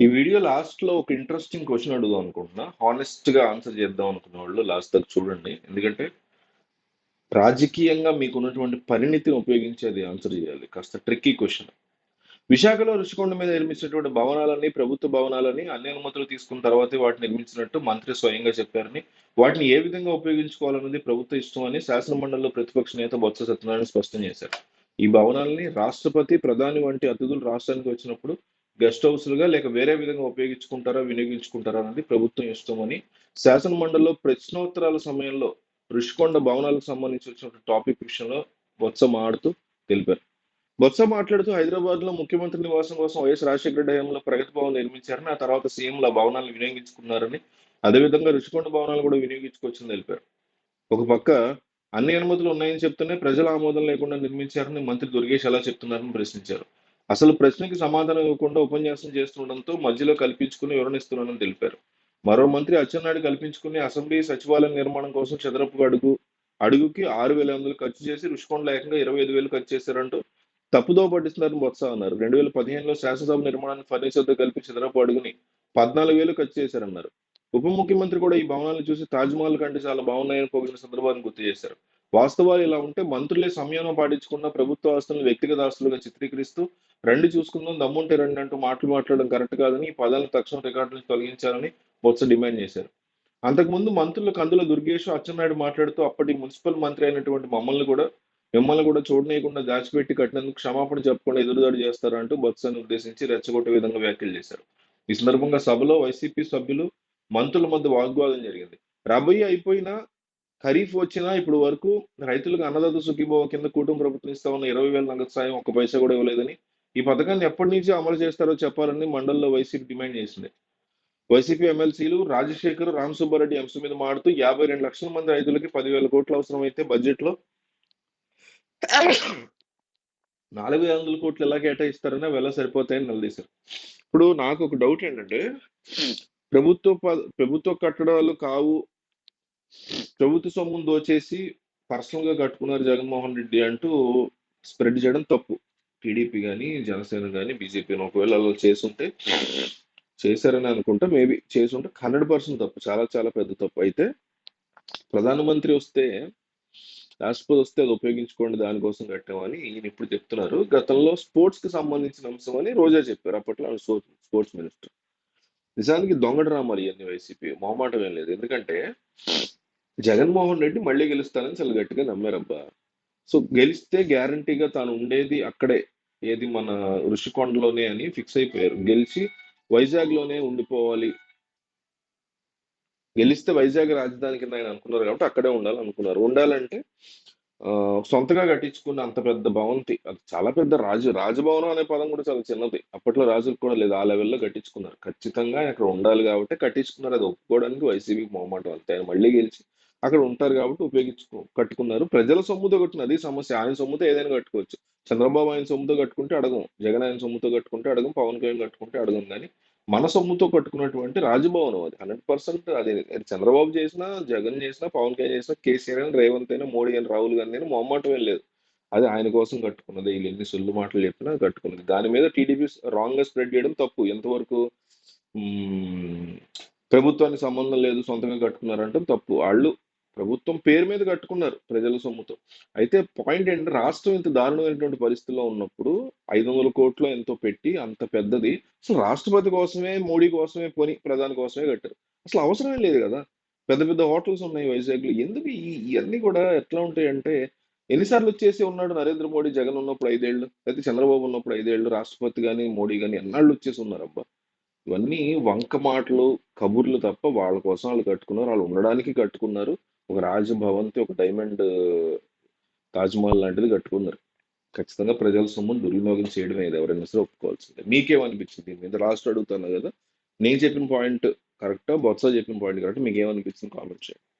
ఈ వీడియో లాస్ట్లో ఒక ఇంట్రెస్టింగ్ క్వశ్చన్ అడుగుదాం అనుకుంటున్నా. హానెస్ట్గా ఆన్సర్ చేద్దాం అనుకున్న వాళ్ళు లాస్ట్ దాకా చూడండి. ఎందుకంటే రాజకీయంగా మీకు ఉన్నటువంటి పరిణితిని ఉపయోగించి అది ఆన్సర్ చేయాలి. కాస్త ట్రిక్కీ క్వశ్చన్ విశాఖలో రుషికొండ మీద నిర్మించినటువంటి భవనాలని ప్రభుత్వ భవనాలని అన్ని అనుమతులు తీసుకున్న తర్వాతే వాటిని నిర్మించినట్టు మంత్రి స్వయంగా చెప్పారని వాటిని ఏ విధంగా ఉపయోగించుకోవాలన్నది ప్రభుత్వ ఇష్టం అని శాసనమండలిలో ప్రతిపక్ష నేత బొత్స సత్యనారాయణ స్పష్టం చేశారు. ఈ భవనాలని రాష్ట్రపతి ప్రధాని వంటి అతిథులు రాష్ట్రానికి వచ్చినప్పుడు గెస్ట్ హౌస్లుగా లేక వేరే విధంగా ఉపయోగించుకుంటారా వినియోగించుకుంటారా అనేది ప్రభుత్వం ఇష్టం శాసన మండలిలో ప్రశ్నోత్తరాల సమయంలో రుషికొండ భవనాలకు సంబంధించి వచ్చిన టాపిక్ విషయంలో బొత్స మాడుతూ తెలిపారు. బొత్స మాట్లాడుతూ హైదరాబాద్లో ముఖ్యమంత్రి నివాసం కోసం వైఎస్ రాజశేఖర రెడ్డి హయాంలో ప్రగతి భవన్ నిర్మించారని ఆ తర్వాత సీఎంలు ఆ భవనాలను వినియోగించుకున్నారని అదేవిధంగా రుషికొండ భవనాలు కూడా వినియోగించుకోవచ్చని తెలిపారు. ఒక పక్క అన్ని అనుమతులు ఉన్నాయని చెప్తూనే ప్రజల ఆమోదం లేకుండా నిర్మించారని మంత్రి దుర్గేష్ ఎలా చెప్తున్నారని ప్రశ్నించారు. అసలు ప్రశ్నకి సమాధానం ఇవ్వకుండా ఉపన్యాసం చేస్తుండడంతో మధ్యలో కల్పించుకుని వివరణిస్తున్నానని తెలిపారు. మరో మంత్రి అచ్చెన్నాయుడు కల్పించుకుని అసెంబ్లీ సచివాలయం నిర్మాణం కోసం చదరపు అడుగు అడుగుకి ఆరు వేల వందలు ఖర్చు చేసి రుషికొండ ఏకంగా ఇరవై ఐదు వేలు ఖర్చు చేశారంటూ తప్పుదో పట్టిస్తున్నారని బొత్స అన్నారు. రెండు వేల పదిహేనులో శాసనసభ నిర్మాణాన్ని ఫర్నిచర్తో కలిపి చదరపు అడుగుని పద్నాలుగు వేలు ఖర్చు చేశారన్నారు. ఉప ముఖ్యమంత్రి కూడా ఈ భవనాలను చూసి తాజ్మహల్ కంటే చాలా బాగున్నాయని పొగిడిన సందర్భాన్ని గుర్తు చేశారు. వాస్తవాలు ఇలా ఉంటే మంత్రులే సంయమనం పాటించకుండా ప్రభుత్వ ఆస్తులను వ్యక్తిగత ఆస్తులుగా చిత్రీకరిస్తూ రెండు చూసుకుందాం దమ్ముంటే రెండు అంటూ మాటలు మాట్లాడడం కరెక్ట్ కాదని ఈ పదాలను తక్షణం రికార్డు నుంచి తొలగించాలని బొత్స డిమాండ్ చేశారు. అంతకుముందు మంత్రులు కందుల దుర్గేష్ అచ్చెన్నాయుడు మాట్లాడుతూ అప్పటి మున్సిపల్ మంత్రి అయినటువంటి మమ్మల్ని కూడా మిమ్మల్ని కూడా చూడనీయకుండా దాచిపెట్టి కట్టినందుకు క్షమాపణ చెప్పకుండా ఎదురుదాడి చేస్తారంటూ బొత్సను ఉద్దేశించి రెచ్చగొట్టే విధంగా వ్యాఖ్యలు చేశారు. ఈ సందర్భంగా సభలో వైసీపీ సభ్యులు మంత్రుల మధ్య వాగ్వాదం జరిగింది. రాబోయే అయిపోయినా ఖరీఫ్ వచ్చినా ఇప్పుడు వరకు రైతులకు అన్నదాత సుఖీభవ కింద కుటుంబ ప్రభుత్వం ఇస్తా ఉన్న ఇరవై వేల నగదు సాయం ఒక్క పైసా కూడా ఇవ్వలేదని ఈ పథకాన్ని ఎప్పటి నుంచి అమలు చేస్తారో చెప్పాలని మండలిలో వైసీపీ డిమాండ్ చేసింది. వైసీపీ ఎమ్మెల్సీలు రాజశేఖర్ రామ్ సుబ్బారెడ్డి అంశం మీద మాడుతూ యాభై రెండు లక్షల మంది రైతులకి పదివేల కోట్లు అవసరమైతే బడ్జెట్లో నాలుగు వందల కోట్లు ఎలా కేటాయిస్తారని వెళ్ళ ఎలా సరిపోతాయని నిలదీశారు. ఇప్పుడు నాకు ఒక డౌట్ ఏంటంటే ప్రభుత్వ ప- ప్రభుత్వ కట్టడాలు కావు ప్రభుత్వ సొమ్మును దోచేసి పర్సనల్గా కట్టుకున్నారు జగన్మోహన్ రెడ్డి అంటూ స్ప్రెడ్ చేయడం తప్పు. టీడీపీ కానీ జనసేన కానీ బీజేపీని ఒకవేళ అలా చేసుంటే చేశారని అనుకుంటా మేబీ చేసుంటే హండ్రెడ్ పర్సెంట్ తప్పు చాలా చాలా పెద్ద తప్పు. అయితే ప్రధానమంత్రి వస్తే రాష్ట్రపతి వస్తే అది ఉపయోగించుకోండి దానికోసం కట్టామని ఈయన ఇప్పుడు చెప్తున్నారు. గతంలో స్పోర్ట్స్కి సంబంధించిన అంశం అని రోజా చెప్పారు. అప్పట్లో స్పోర్ట్స్ మినిస్టర్. నిజానికి దొంగ డ్రామాలు ఇవన్నీ వైసీపీ. మొహమాటం ఏం లేదు. ఎందుకంటే జగన్మోహన్ రెడ్డి మళ్ళీ గెలుస్తానని చాలా గట్టిగా నమ్మారబ్బా. సో గెలిస్తే గ్యారంటీగా తాను ఉండేది అక్కడే ఏది మన ఋషికొండలోనే అని ఫిక్స్ అయిపోయారు. గెలిచి వైజాగ్లోనే ఉండిపోవాలి. గెలిస్తే వైజాగ్ రాజధాని కింద ఆయన అనుకున్నారు కాబట్టి అక్కడే ఉండాలి అనుకున్నారు ఉండాలంటే సొంతగా కట్టించుకున్న అంత పెద్ద భవంతి అది చాలా పెద్ద రాజు రాజభవనం అనే పదం కూడా చాలా చిన్నది. అప్పట్లో రాజులు కూడా లేదు ఆ లెవెల్లో కట్టించుకున్నారు. ఖచ్చితంగా అక్కడ ఉండాలి కాబట్టి కట్టించుకున్నారు. అది ఒప్పుకోవడానికి వైసీపీ మొహమాటం అంతే. ఆయన మళ్ళీ గెలిచి అక్కడ ఉంటారు కాబట్టి ఉపయోగించుకో కట్టుకున్నారు. ప్రజల సొమ్ముతో కట్టిన అది సమస్య. ఆయన సొమ్ముతో ఏదైనా కట్టుకోవచ్చు. చంద్రబాబు ఆయన సొమ్ముతో కట్టుకుంటే అడగం. జగన్ ఆయన సొమ్ముతో కట్టుకుంటే అడగం. పవన్ కళ్యాణ్ కట్టుకుంటే అడగం. కానీ మన సొమ్ముతో కట్టుకున్నటువంటి రాజభవనం అది. హండ్రెడ్ పర్సెంట్ అది. చంద్రబాబు చేసినా జగన్ చేసినా పవన్ కళ్యాణ్ చేసినా కేసీఆర్ అని రేవంత్ అయినా మోడీ అని రాహుల్ గాంధీ అయినా మొహమాటం ఏం లేదు. అది ఆయన కోసం కట్టుకున్నది. వీళ్ళు ఎన్ని సొల్లు మాటలు చెప్పినా కట్టుకున్నది. దాని మీద టీడీపీ రాంగ్గా స్ప్రెడ్ చేయడం తప్పు. ఎంతవరకు ప్రభుత్వానికి సంబంధం లేదు సొంతంగా కట్టుకున్నారంటే తప్పు. వాళ్ళు ప్రభుత్వం పేరు మీద కట్టుకున్నారు ప్రజల సొమ్ముతో. అయితే పాయింట్ ఏంటంటే రాష్ట్రం ఇంత దారుణమైనటువంటి పరిస్థితిలో ఉన్నప్పుడు ఐదు వందల కోట్లు ఎంతో పెట్టి అంత పెద్దది. సో రాష్ట్రపతి కోసమే మోడీ కోసమే పోని ప్రధాని కోసమే కట్టారు. అసలు అవసరమే లేదు కదా. పెద్ద పెద్ద హోటల్స్ ఉన్నాయి వైజాగ్లో ఎందుకు ఈ ఇవన్నీ కూడా ఎట్లా ఉంటాయి అంటే ఎన్నిసార్లు వచ్చేసి ఉన్నాడు నరేంద్ర మోడీ జగన్ ఉన్నప్పుడు ఐదేళ్ళు అయితే చంద్రబాబు ఉన్నప్పుడు ఐదేళ్ళు రాష్ట్రపతి కానీ మోడీ కానీ ఎన్నాళ్ళు వచ్చేసి ఉన్నారు అబ్బా ఇవన్నీ వంక మాటలు కబుర్లు తప్ప వాళ్ళ కోసం వాళ్ళు కట్టుకున్నారు. వాళ్ళు ఉండడానికి కట్టుకున్నారు. ఒక రాజభవంతి ఒక డైమండ్ తాజ్మహల్ లాంటిది కట్టుకున్నారు. ఖచ్చితంగా ప్రజల సొమ్మును దుర్వినియోగం చేయడమే ఇది. ఎవరైనా సరే ఒప్పుకోవాల్సిందే. మీకేమనిపించింది దీని మీద లాస్ట్ అడుగుతాను కదా. నేను చెప్పిన పాయింట్ కరెక్టా బొత్స చెప్పిన పాయింట్ కరెక్ట్ మీకు ఏమనిపించింది కామెంట్ చేయండి.